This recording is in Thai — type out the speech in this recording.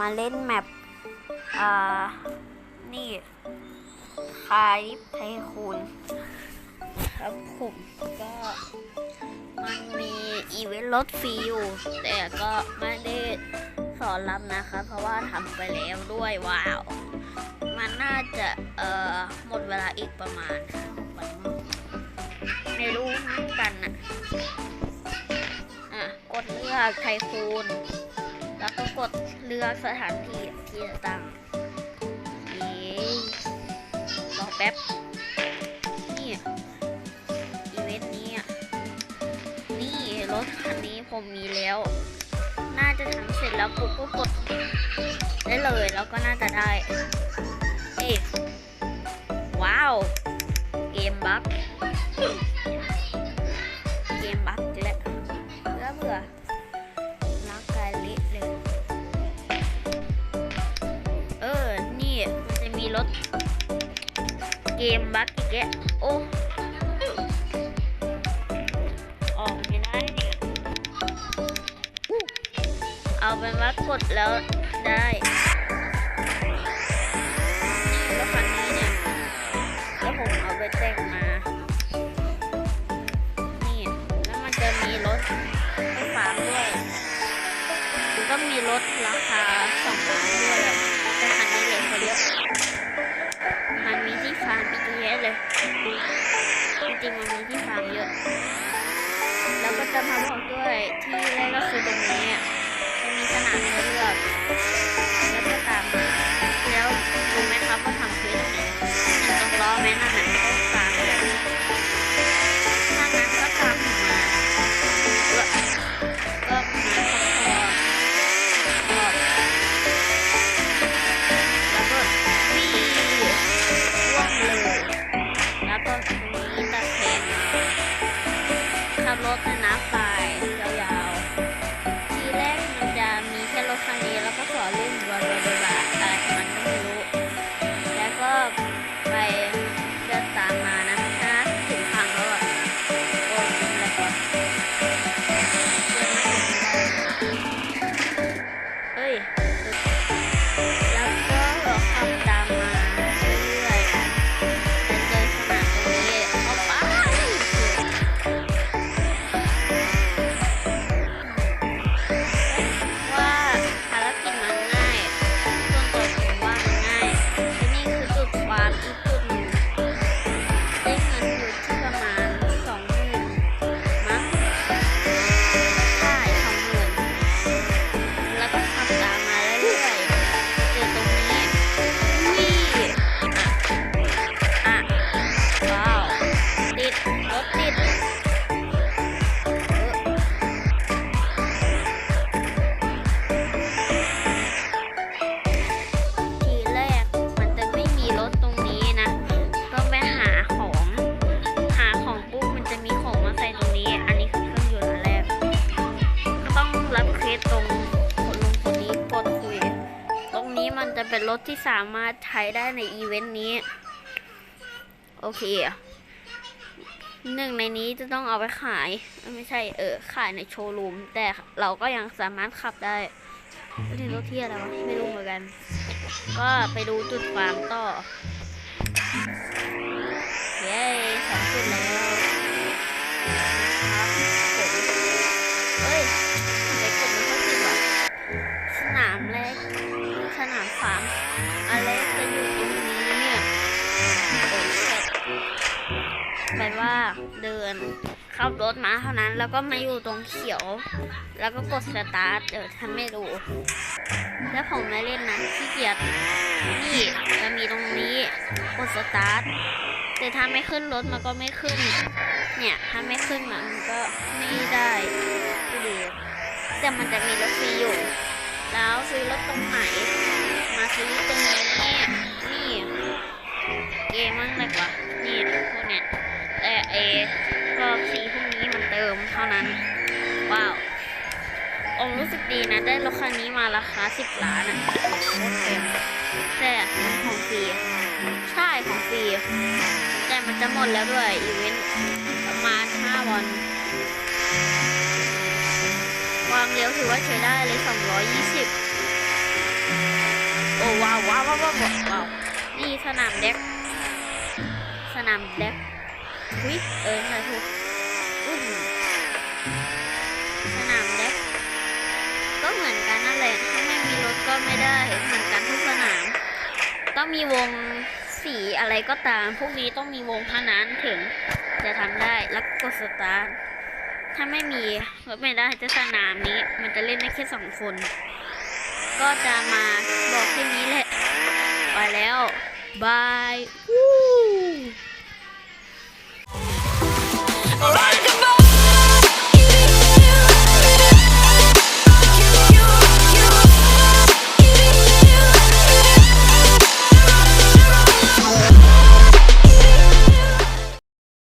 มาเล่นแมปอ่า นี่คาริฟไทคูนครับผมก็มันมีอีเวนต์รถฟรีอยู่ แต่ก็ไม่ได้สอนรับนะคะ เพราะว่าทำไปแล้วด้วยว้าว มันน่าจะเอ่อหมดเวลาอีกประมาณห้าหกวันมั้งไม่รู้เหมือนกันน่ะอะ กดเลือกไทคูน แล้วก็กดเลือกสถานที่ที่ตั้งเย้รอแป๊บ นี่ อีเวนต์นี้ นี่รถคันนี้ผมมีแล้ว น่าจะทำเสร็จแล้วปุ๊บก็กดได้เลย แล้วก็น่าจะได้ เอ้ยว้าว เกมบั๊กเกมบั๊กอีกแล้วเบื่อเบื่อ เกมบั๊กอีกแกโอ้ออกไม่ได้เนี่ยเอาเป็นว่ากดแล้วได้นี่รถคันนี้เนี่ยแล้วผมเอาไปแต่งมา นี่แล้วมันจะมีรถไฟฟ้าด้วยก็มีรถราคา็นรถที่สามารถใช้ได้ในอีเวนต์นี้ โอเคอะหนึ่งในนี้จะต้องเอาไปขาย ไม่ใช่เออขายในโชว์รูม แต่เราก็ยังสามารถขับได้ไม่ถึงรถเที่ยอะไรวะไม่รู้เหมือนกัน ก็ไปดูจุดฟาร์มต่อ เย้สองจุดแล้ว เดินขับรถมาเท่านั้นแล้วก็มาอยู่ตรงเขียว แล้วก็กดสตาร์ทเดี๋ยวทำไม่รู้ แล้วผมไม่เล่นนะขี้เกียจนี่จะมีตรงนี้กดสตาร์ทแต่ถ้าไม่ขึ้นรถมันก็ไม่ขึ้น เนี่ยถ้าไม่ขึ้นมันก็ไม่ได้ดีแต่มันจะมีรถฟรีอยู่ แล้วซื้อรถตรงไหน มาซื้อตรงนี้ ได้รถคันนี้มาราคาสิบล้านอะโคตรเต็มแต่ของฟรีใช่ของฟรีแต่มันจะหมดแล้วด้วยอีเวนต์ประมาณห้าวันความเร็วถือว่าใช้ได้เลยสองร้อยยี่สิบโอ้ว้าวว้าวว้าวว้าวว้าวนี่สนามเด็ก สนามเด็กวิเออใช่ถูกอุ้ยสนาม เด็กก็เหมือนกันนั่นแหละถ้าไม่มีรถก็ไม่ได้เหมือนกันทุกสนาม ต้องมีวงสีอะไรก็ตาม พวกนี้ต้องมีวงเท่านั้นถึงจะทำได้แล้วกดสตาร์ทถ้าไม่มีก็ไม่ได้จะสนามนี้ มันจะเล่นได้แค่สองคน ก็จะมาบอกแค่นี้แหละ ไปแล้วบาย